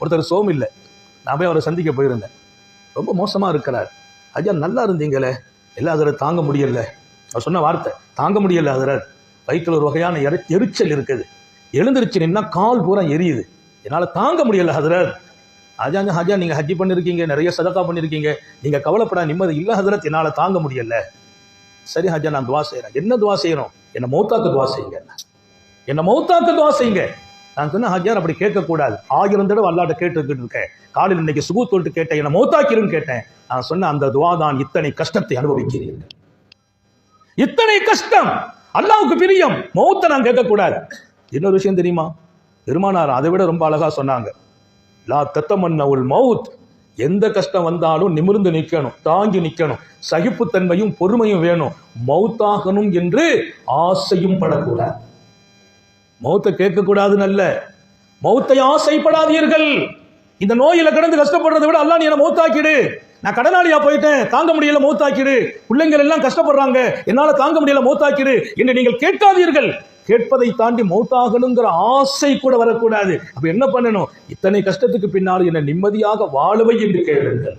ஒருத்தர் சோம் இல்லை. நான் போய் அவரை சந்திக்க போயிருந்தேன். ரொம்ப மோசமா இருக்கிறார். ஐயா நல்லா இருந்தீங்களே. எல்லா அதில் தாங்க முடியல. அவர் சொன்ன வார்த்தை தாங்க முடியல அதில் வயிற்றில் ஒரு வகையான எரி எரிச்சல் இருக்குது. எழுந்திருச்சு நின்னா கால் பூரா எரியுது. என்னால் தாங்க முடியல ஹதரத் ஹஜா ஹஜா நீங்கள் ஹஜ்ஜி பண்ணியிருக்கீங்க நிறைய சதக்கா பண்ணியிருக்கீங்க நீங்கள் கவலைப்படா நிம்மதி இல்லை ஹதரத் என்னால் தாங்க முடியல. சரி ஹஜா நான் துவா செய்கிறேன் என்ன துவா செய்யணும் என்னை மௌத்தாக்கு துவா செய்யுங்க. என்னை மௌத்தாக்கு துவா செய்யுங்க. நான் சொன்னேன் ஹஜ்ஜார் அப்படி கேட்கக்கூடாது. ஆயிரம் தடவை அல்லாட்ட கேட்டுக்கிட்டு இருக்கேன். காலையில் இன்னைக்கு சுகு தொட்டு கேட்டேன் என்னை மௌத்தாக்கிருன்னு கேட்டேன். நான் சொன்ன அந்த துவா தான் இத்தனை கஷ்டத்தை அனுபவிக்கிறீர்கள். இத்தனை கஷ்டம்! அல்லாவுக்கு பிரியம். மௌத்தை நான் கேட்கக்கூடாது. இன்னொரு விஷயம் தெரியுமா? பெருமானார் அதை விட ரொம்ப அழகா சொன்னாங்க. லா தத்தமன்னவுல் மவுத் எந்த கஷ்டம் வந்தாலும் நிமிர்ந்து நிற்கணும் தாங்கி நிற்கணும் சகிப்புத்தன்மையும் பொறுமையும் வேணும். மௌத்தாகணும் என்று ஆசையும் படக்கூடாது. மௌத்தை கேட்கக்கூடாதுன்னு அல்ல மௌத்தை ஆசைப்படாதீர்கள். இந்த நோயில கிடந்து கஷ்டப்படுறதை விட அல்லா நீ என்ன மௌத்தாக்கிடு. நான் கடனாளியா போயிட்டேன். தாங்க முடியல மௌத்தாக்கிடு. பிள்ளைங்கள் எல்லாம் கஷ்டப்படுறாங்க. என்னால தாங்க முடியல மௌத்தாக்கிடு என்று நீங்கள் கேட்காதீர்கள். கேட்பதை தாண்டி மௌத்தாகணுங்கிற ஆசை கூட வரக்கூடாது. அப்ப என்ன பண்ணணும்? இத்தனை கஷ்டத்துக்கு பின்னால் என்ன நிம்மதியாக வாழுவை என்று கேளுங்கள்.